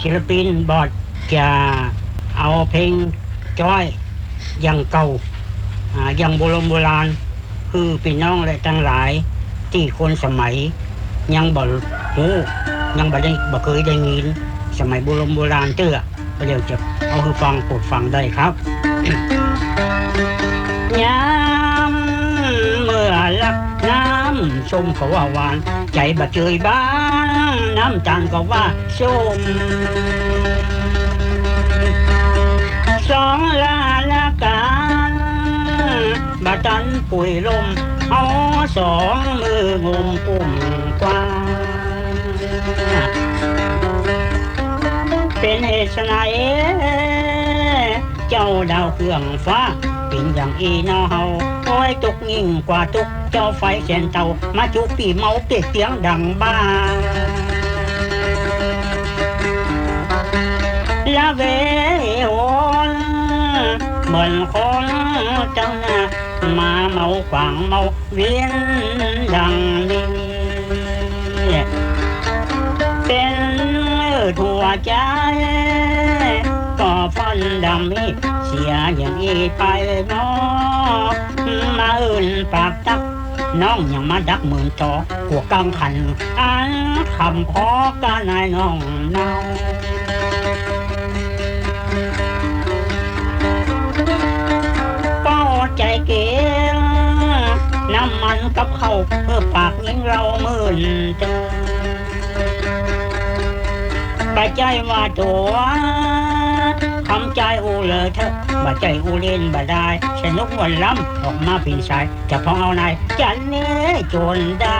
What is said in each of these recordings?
ศิลปินบอดจะเอาเพลงจ้อยอย่างเก่าอ่าอย่างโบราณโบราณ คือพี่น้องและทั้งหลาย ที่คนสมัย ยังบ่รู้ยังบ่ได้บ่เคยได้ยิน สมัยโบราณโบราณเตื้อเดี๋ยวจะเอาคือฟังโปรดฟังได้ครับ ยา น้ำชมเขาว่าหวาน ใจบะเจยบ้านน้ำตาลก็ว่าส้มสองลาละกันบะตันปุ๋ยลมเอาสองมืองมปุ่มกว้างเป็นเหตุไนเจ้าดาวเครื่องฟ้าเป็นอย่างอีนอเฮา โอ้ยตกยิ่งกว่าตุกเจ้าไฟแสนเตามาจุปีเมาเปียกเสียงดังบ้าละเวโอนเหมือนคนเจ้าหน้ามาเมาขวางเมาเวียนดังนี้เป็นทั่วใจ ก็ฟันดำให้เสียอย่างอีไปเนาะมาอื่นปากตักน้องยังมาดักหมื่นจอหัวกลางขันอันคำพอกันนายน้องเนาเป้าใจเกลน้ำมันกับเขาเพื่อปากยิงเราหมื่นเจอบาใจว่าตัว ทำใจอูเลยเถอะบาใจอูเล่นบาได้สนุกวันล้ำออกมาเป็นสายจะพองเอานายจันเน่จนได้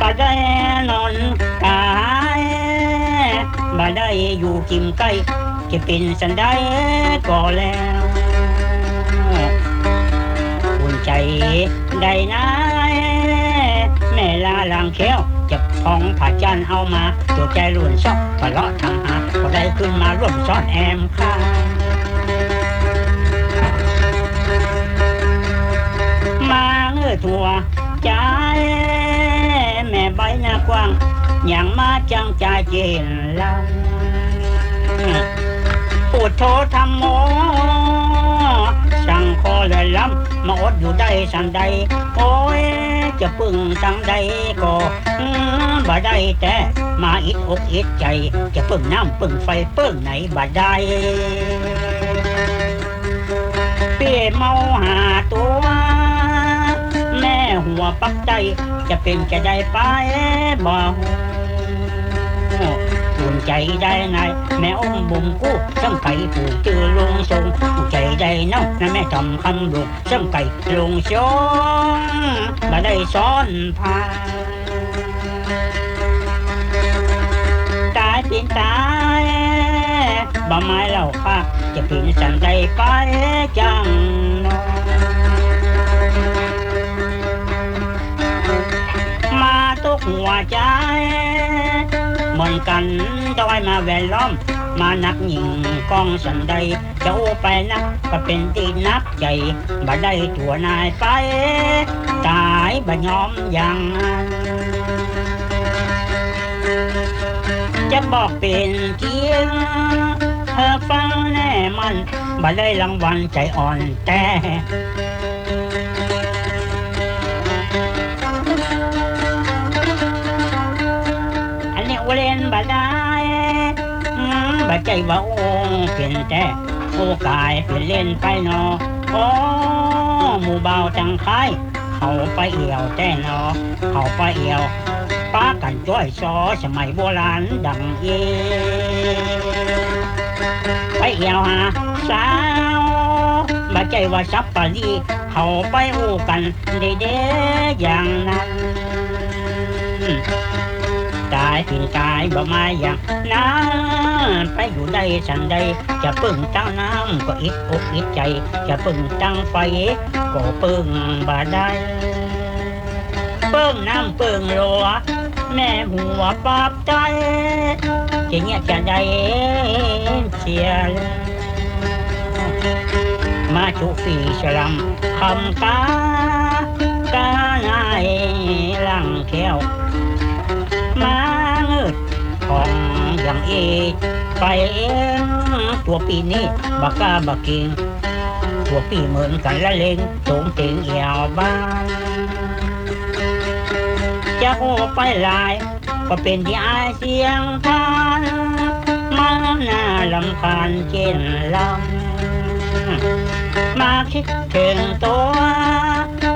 บาได้นอนกายบาได้อยู่กิมใกล้จะเป็นสันได้ก็แล้วอุ่นใจได้นายแม่ลางเขียวจะพองผาจันเอามา ตัวใจรุ่นซอกก็เลาะทางหาก็ได้ขึ้นมาร่วมซ้อนแอมข้ามาเงือทัวใจแม่ใบหน้ากว้างอย่างมาจังใจเจนลังปูดโทธรรมโมสั่งคอเลยล้ำ มาอดอยู่ได้สันใด โอ้ย จะปึ่งสังใดก็บ่ได้แต่มาอิดอกอิดใจ จะปึ่งน้ำปึ่งไฟเปิ้งไหนบ่ได้เปียเมาหาตัวแม่หัวปักใจ จะเป็นจะได้ไปบ่ ฮู้อุ่นใจได้ไงแม่อมบุมกู้สังไก่ผูกจือลงทรงอุ่นใจได้น้องนะแม่ทำคำลูกสังไก่ลงชงมาได้ซ้อนพาตายเป็นตายบ่ไม้เล่าค่ะจะเป็นสันใดไปจังมาตุกหัวใจ เหมือนกันดอยมาแวดล้อม มานักยิงกองสันใดเจ้าไปนักก็เป็นตีนับใจบ่ได้ตัวนายไป ตายบ่ยอมยังจะบอกเป็นจริงเธอฟังแน่มันบ่ได้รางวัลใจอ่อนแต่ บาได้บาใจว่าโอ้เปลี่ยนแต่โอกายเปลี่ยนเล่นไปเนอโอ้หมู่เบาจังคายเขาไปเอี่ยวแต่นอเขาไปเอี่ยวป้ากันจ้อยซอสมัยโบราณดังเอไปเอี่ยวหาสาวบาใจว่าซับปารีเขาไปอู้กันเด้ๆอย่างนั้นายถึงตายบ่มาอย่างนั้นไปอยู่ได้สันใดจะปึ้งตั้งน้ำก็อิดอกอิดใจ จะปึ้งตั้งไฟก็ปึ้งบ่ได้เปิ้งน้ำเปิ้งโลแม่หัวปอบใจจะเงียบจะได้เชียร์มาชุฟีฉลัมคำกากานายลังแก้ว ของอย่างเอไปเองตัวปีนี้บักกล้าบักกิงตัวปีเหมือนกันละเลงตรงเตียงเอียวบ้านจะโหไปลาย ก็เป็นที่อายเสียงทานมาหน้าลำคาญเจนลำมาคิดถึงตัว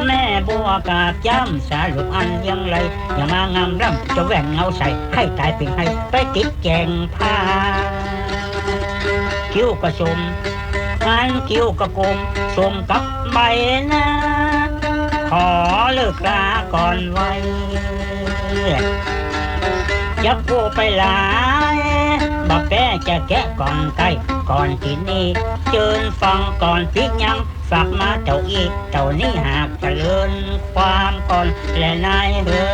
แม่บัวกาบย้ำสาลูกอันยังไรอย่ามางามร่ำจะแหว่งเงาใส่ให้ตายเป็นให้ไปติดแกงผ้าคิ้วกระสมงานคิ้วกระกลมสมกับใบหน้าขอเลิกลาก่อนไว้จะพูดไปหลาย จะแกะก่อนไก่ก่อนที่นี่เจิญฟังก่อนพิกยังฝากมาเจ้าอีกเจ้านี่หากเจริญความก่อนและนายเฮ้